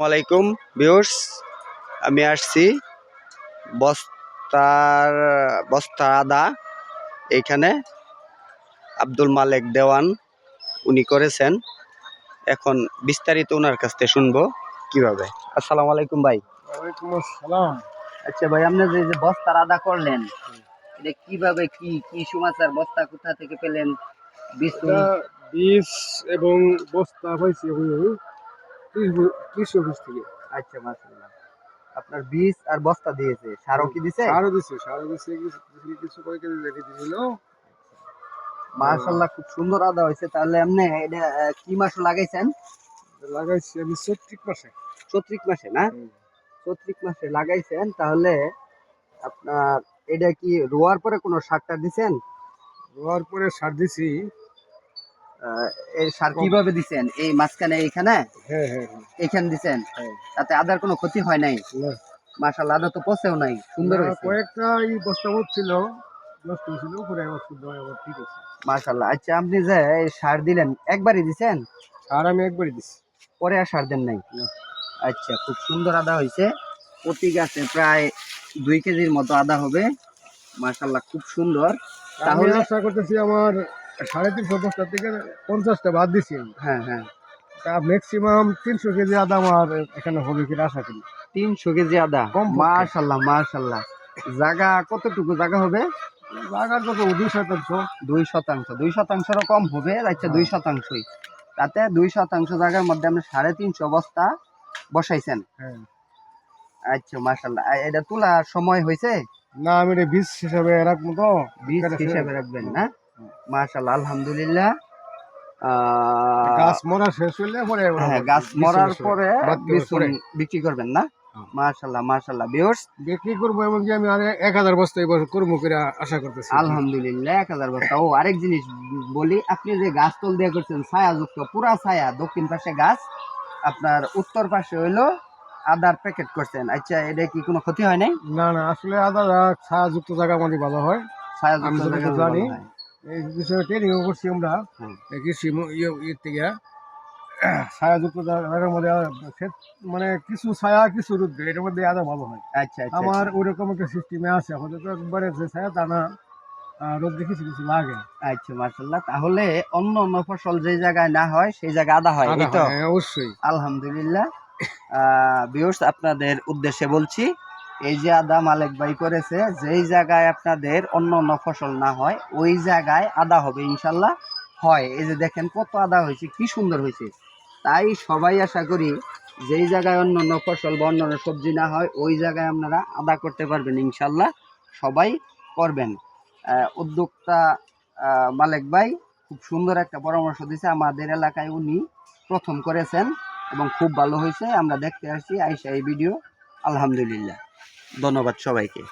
আসসালামাইকুম ভিউর্স আমি আসছি বস্তার বস্তা আদা এখানে আব্দুল মালেক দেওয়ান উনি করেছেন। এখন বিস্তারিত ওনার কাছ থেকে শুনব কীভাবে। আসসালামু আলাইকুম ভাই। ওয়ালাইকুম আসসালাম। আচ্ছা ভাই আপনি যে যে বস্তার আদা করলেন এটা কীভাবে কি কি সমাচার বস্তা কোথা থেকে পেলেন? বীজ এবং বস্তা আমি কৃষি অফিস থেকে। আচ্ছা মাশাআল্লাহ। আপনার বীজ আর বস্তা দিয়েছে। সারও কি দিছে? সারও দিচ্ছে সারও দিচ্ছে কিছু কেজি রেখে দিয়েছিল মাশাআল্লাহ খুব সুন্দর আদা হয়েছে। তাহলে আপনি এটা কি মাস লাগাইছেন? লাগাইছি আমি চৈত্রিক মাসে। চৈত্রিক মাসে না? চৈত্রিক মাসে লাগাইছেন। তাহলে আপনার এটা কি রোয়ার পরে কোনো সারটা দিছেন? রোয়ার পরে সার দিছি। সার কীভাবে দিছেন? এই মাঝখানে এইখানে? হ্যাঁ হ্যাঁ হ্যাঁ, এইখানে দিছেন? তাতে আদার কোনো ক্ষতি হয় নাই? মাশাআল্লাহ আদা তো পচেও নাই সুন্দর কয়েকটা এই বস্তা ছিল মাশাআল্লাহ আচ্ছা আপনি যে এই সার দিলেন একবারই দিছেন? সার আমি একবারই দিছি। পরে আর সার দেন নাই? আচ্ছা খুব সুন্দর আদা হয়েছে। প্রতি গাছে প্রায় দুই কেজির মতো আদা হবে। মাশাল্লাহ খুব সুন্দর। তাহলে- আশা করতেছি আমার সাড়ে তিনশো বস্তা থেকে পঞ্চাশটা বাদ দিছি আমি। হ্যাঁ হ্যাঁ। তা ম্যাক্সিমাম তিনশো কেজি আদা আমার এখানে হবে কিনা আশা করি। তিনশো কেজি আদা। মাশাল্লাহ মাশাল্লাহ। জায়গা কতটুকু জায়গা হবে? লাগার কত দুই শতাংশ। দুই শতাংশ। দুই শতাংশেরও কম হবে আচ্ছা দুই শতাংশই। তাতে দুই শতাংশ জায়গার মধ্যে আপনি সাড়ে তিনশো বস্তা বসাইছেন? হ্যাঁ। আচ্ছা মাশাল্লাহ। এটা তোলার সময় হয়েছে? না আমি এটা বীজ হিসাবে রাখব তো। বীজ হিসেবে রাখবেন না? মাশাল্লাহ আলহামদুলিল্লাহ। গাছ মরা শেষ হইলে পরে হ্যাঁ গাছ মরার পরে। বিক্রি করবেন না? হ্যাঁ। মাশাল্লাহ মাশাল্লাহ বিক্রি করব এবং কি আমি আর এক হাজার বস্তা এবার করব করে আশা করতেছি। আলহামদুলিল্লাহ এক হাজার বস্তা। ও আরেক জিনিস বলি আপনি যে গাছ তল দিয়ে করছেন ছায়া যুক্ত পুরা ছায়া দক্ষিণ পাশে গাছ আপনার উত্তর পাশে হইল আদার প্যাকেট করছেন। আচ্ছা এটা কি কোনো ক্ষতি হয় নাই? না না আসলে আদা ছায়া যুক্ত জায়গা আমাদের ভালো হয়। ছায়া যুক্ত জায়গা জানি, ভালো হয়। এই বিষয়ে ট্রেনিং করছি আমরা কৃষি ইয়ে ইয়ে থেকে ছায়া যুক্ত জায়গার মধ্যে মানে কিছু ছায়া কিছু রোদ্র এটার মধ্যে আদা ভালো হয়। আচ্ছা আচ্ছা আমার ওইরকম একটা সিস্টেমে আছে হয়তো একবারে যে ছায়া তা না রোদ্রে কিছু কিছু লাগে। আচ্ছা মাশাল্লাহ তাহলে অন্য অন্য ফসল যে জায়গায় না হয় সেই জায়গায় আদা হয় তো? হ্যাঁ, অবশ্যই। আলহামদুলিল্লাহ। বিয়র্স আপনাদের উদ্দেশ্যে বলছি এই যে আদা মালিক ভাই করেছে, যেই জায়গায় আপনাদের অন্য অন্য ফসল না হয়, ওই জায়গায় আদা হবে, ইনশাল্লাহ হয়। এই যে দেখেন কত আদা হয়েছে, কি সুন্দর হয়েছে। তাই সবাই আশা করি যেই জায়গায় অন্য অন্য ফসল বা অন্য অন্য সবজি না হয়, ওই জায়গায় আপনারা আদা করতে পারবেন, ইনশাল্লাহ সবাই করবেন। উদ্যোক্তা মালিক ভাই খুব সুন্দর একটা পরামর্শ দিয়েছে। আমাদের এলাকায় উনি প্রথম করেছেন এবং খুব ভালো হয়েছে। আমরা দেখতে আসছি, আইসা এই ভিডিও। আলহামদুলিল্লাহ। ধন্যবাদ সবাইকে।